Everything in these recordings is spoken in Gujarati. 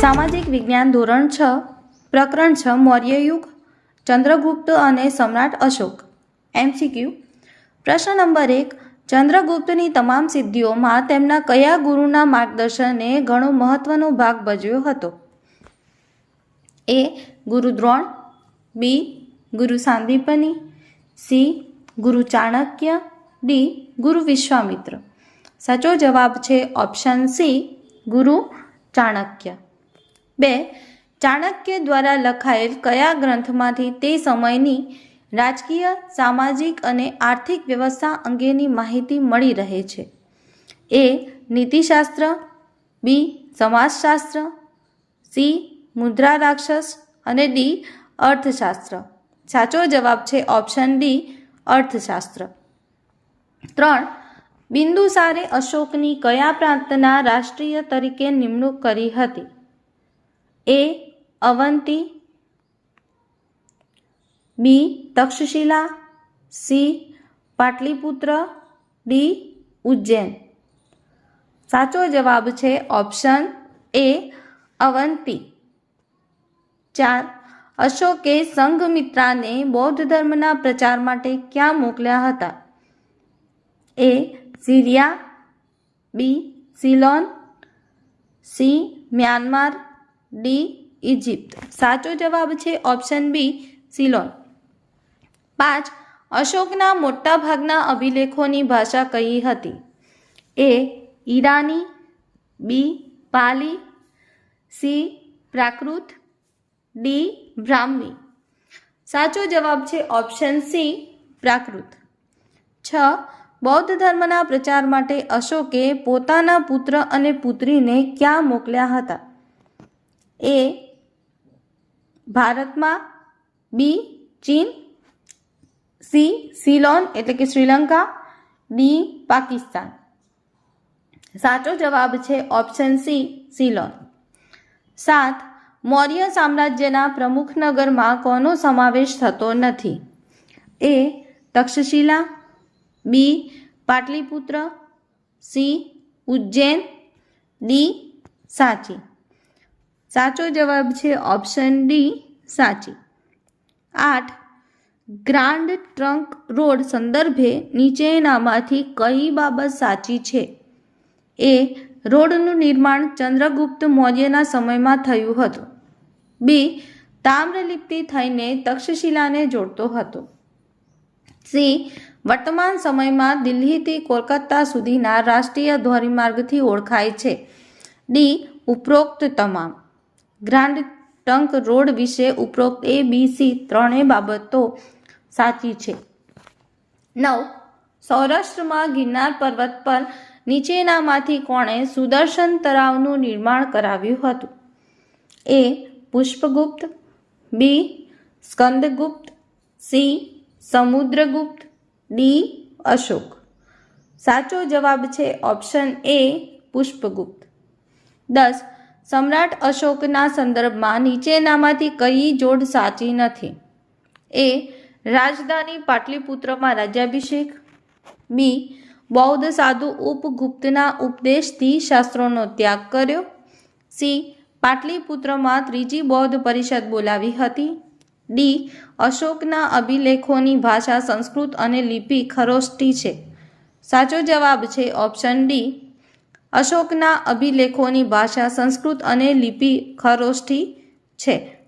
સામાજિક વિજ્ઞાન ધોરણ છ, પ્રકરણ છ મૌર્ય યુગ ચંદ્રગુપ્ત અને સમ્રાટ અશોક. એમસીક્યુ પ્રશ્ન નંબર એક, ચંદ્રગુપ્તની તમામ સિદ્ધિઓમાં તેમના કયા ગુરુના માર્ગદર્શને ઘણો મહત્વનો ભાગ ભજવ્યો હતો? એ ગુરુ દ્રોણ બી ગુરુ સાંદીપની સી ગુરુ ચાણક્ય ડી, ગુરુ વિશ્વામિત્ર. સાચો જવાબ છે ઓપ્શન સી, ગુરુ ચાણક્ય. બે, ચાણક્ય દ્વારા લખાયેલ કયા ગ્રંથમાંથી તે સમયની રાજકીય, સામાજિક અને આર્થિક વ્યવસ્થા અંગેની માહિતી મળી રહે છે? એ, નીતિશાસ્ત્ર, બી, સમાજશાસ્ત્ર, સી, મુદ્રા રાક્ષસ અને ડી, અર્થશાસ્ત્ર. સાચો જવાબ છે ઓપ્શન ડી, અર્થશાસ્ત્ર. ત્રણ બિંદુસારે અશોકની કયા પ્રાંતના રાષ્ટ્રીય તરીકે નિમણૂક કરી હતી? A, Avanti, B, Takshashila, C, Pataliputra, D, Ujjain. સાચો જવાબ છે ઓપ્શન એ, અવંતી. ચાર, અશોકે સંઘમિત્રાને બૌદ્ધ ધર્મના પ્રચાર માટે ક્યાં મોકલ્યા હતા? A Syria B Ceylon C Myanmar D Egypt સાચો જવાબ છે ઓપ્શન બી સિલોન પાંચ, અશોકના મોટાભાગના અભિલેખોની ભાષા કઈ હતી? A Irani. B Pali. C Prakrit. D Brahmi. સાચો જવાબ છે ઓપ્શન સી પ્રાકૃત. છ બૌદ્ધ ધર્મના પ્રચાર માટે અશોકે પોતાના પુત્ર અને પુત્રીને ક્યાં મોકલ્યા હતા? એ ભારતમાં, બી ચીન, સી સિલોન એટલે કે શ્રીલંકા, ડી પાકિસ્તાન. સાચો જવાબ છે ઓપ્શન સી સિલોન. સાત, મૌર્ય સામ્રાજ્યના પ્રમુખ નગરમાં કોનો સમાવેશ થતો નથી? A Takshashila B, Pataliputra, C, Ujjain, D, સાચી. સાચો જવાબ છે ઓપ્શન ડી, સાચી. આઠ, ગ્રાન્ડ ટ્રંક રોડ સંદર્ભે નીચેનામાંથી કઈ બાબત સાચી છે? એ, રોડનું નિર્માણ ચંદ્રગુપ્ત મૌર્યના સમયમાં થયું હતું. બી, તામ્રલિપ્તિ થઈને તક્ષશિલાને જોડતો હતો. સી વર્તમાન સમયમાં દિલ્હીથી કોલકાતા સુધીના રાષ્ટ્રીય ધોરીમાર્ગથી ઓળખાય છે. ડી. ઉપરોક્ત તમામ. ગ્રાન્ડ ટંક રોડ વિશે ઉપરોક્ત એ, બી, સી ત્રણેય બાબતો સાચી છે. નવ. સૌરાષ્ટ્રમાં ગિરનાર પર્વત પર નીચેનામાંથી કોણે સુદર્શન તળાવનું નિર્માણ કરાવ્યું હતું? A. Pushpagupta. B. Skandagupta. C. Samudragupta. D, Ashok. સાચો જવાબ છે ઓપ્શન એ પુષ્પગુપ્ત. દસ, સમ્રાટ અશોકના સંદર્ભમાં નીચેનામાંથી કઈ જોડ સાચી નથી? એ, રાજધાની પાટલીપુત્રમાં રાજ્યાભિષેક. બી, બૌદ્ધ સાધુ ઉપગુપ્તના ઉપદેશથી શાસ્ત્રોનો ત્યાગ કર્યો. સી, પાટલીપુત્રમાં ત્રીજી બૌદ્ધ પરિષદ બોલાવી હતી. ડી. અશોકના અભિલેખોની ભાષા, સંસ્કૃત અને લિપિ ખરોષ્ટી છે. સાચો જવાબ છે ઓપ્શન ડી. અશોકના અભિલેખોની ભાષા, સંસ્કૃત અને લિપિ ખરોષ્ઠી છે.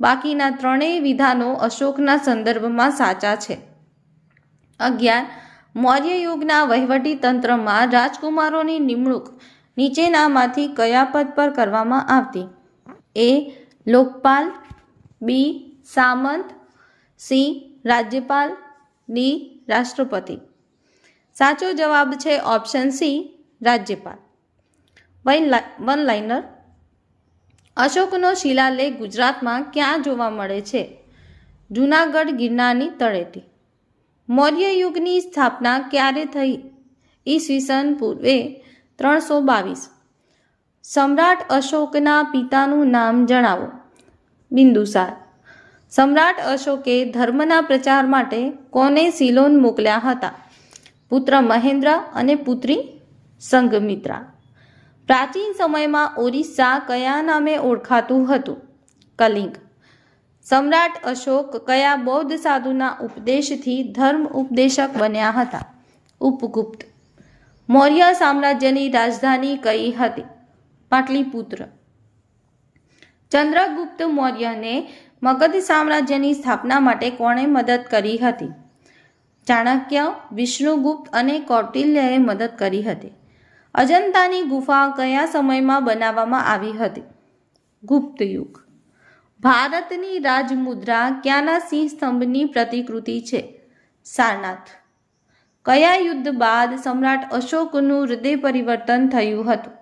બાકીના ત્રણેય વિધાનો અશોકના સંદર્ભમાં સાચા છે. અગિયાર. મૌર્ય યુગના વહીવટી તંત્રમાં રાજકુમારોની નિમણૂક નીચેનામાંથી કયા પદ પર કરવામાં આવતી? એ. લોકપાલ. બી. સામંત સી રાજ્યપાલ, ડી, રાષ્ટ્રપતિ. સાચો જવાબ છે ઓપ્શન સી, રાજ્યપાલ. One liner. અશોકનો શિલાલેખ ગુજરાતમાં ક્યાં જોવા મળે છે? જૂનાગઢ ગિરનારની તળેટી. મૌર્ય યુગની સ્થાપના ક્યારે થઈ? ઈસવીસન પૂર્વે ત્રણસો બાવીસ. સમ્રાટ અશોકના પિતાનું નામ જણાવો. બિંદુસાર. સમ્રાટ અશોકે ધર્મના પ્રચાર માટે કોને સિલોન મોકલ્યા હતા? પુત્ર મહેન્દ્ર અને પુત્રી સંઘમિત્રા પ્રાચીન સમયમાં ઓરિસ્સા કયા નામે ઓળખાતું હતું? કલિંગ. સમ્રાટ અશોક કયા બૌદ્ધ સાધુના ઉપદેશથી ધર્મ ઉપદેશક બન્યા હતા? ઉપગુપ્ત. મૌર્ય સામ્રાજ્યની રાજધાની કઈ હતી? પાટલીપુત્ર. ચંદ્રગુપ્ત મૌર્યને મગધ સામ્રાજ્યની સ્થાપના માટે કોણે મદદ કરી હતી? ચાણક્ય, વિષ્ણુગુપ્ત અને કૌટિલ્યએ મદદ કરી હતી. અજંતાની ગુફા કયા સમયમાં બનાવવામાં આવી હતી? ગુપ્ત યુગ ભારતની રાજમુદ્રા ક્યાંના સિંહ સ્તંભની પ્રતિકૃતિ છે? સારનાથ. કયા યુદ્ધ બાદ સમ્રાટ અશોકનું હૃદય પરિવર્તન થયું હતું?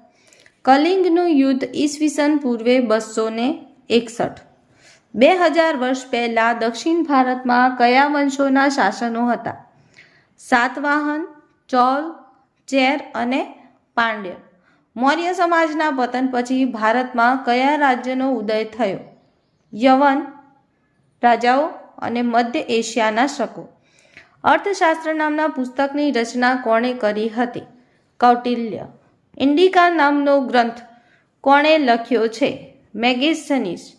કલિંગનું યુદ્ધ ઈસવીસન પૂર્વે બસો ને એકસઠ. બે હજાર વર્ષ પહેલાં દક્ષિણ ભારતમાં કયા વંશોના શાસનો હતા? સાતવાહન, ચોલ, ચેર અને પાંડ્ય. મૌર્ય સમાજના પતન પછી ભારતમાં કયા રાજ્યનો ઉદય થયો? યવન, રાજાઓ અને મધ્ય એશિયાના શકો. અર્થશાસ્ત્ર નામના પુસ્તકની રચના કોણે કરી હતી? કૌટિલ્ય. ઇન્ડિકા નામનો ગ્રંથ કોણે લખ્યો છે? મેગેસ્થનીસ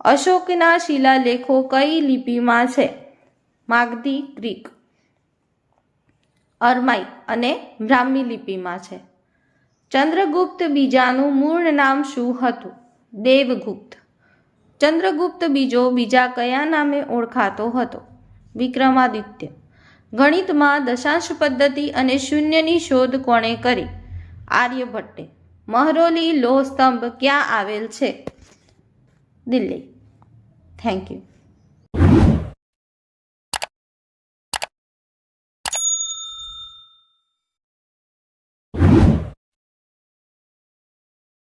અશોકના શિલાલેખો કઈ લિપિમાં છે? માગધી, ગ્રીક, અરમાઈ અને બ્રાહ્મી લિપિમાં છે. ચંદ્રગુપ્ત બીજાનું મૂળ નામ શું હતું? દેવગુપ્ત. ચંદ્રગુપ્ત બીજો બીજા કયા નામે ઓળખાતો હતો? વિક્રમાદિત્ય. ગણિતમાં દશાંશ પદ્ધતિ અને શૂન્યની શોધ કોણે કરી? આર્યભટ્ટે. મહરોલી લોહ સ્તંભ ક્યાં આવેલ છે? Delhi thank you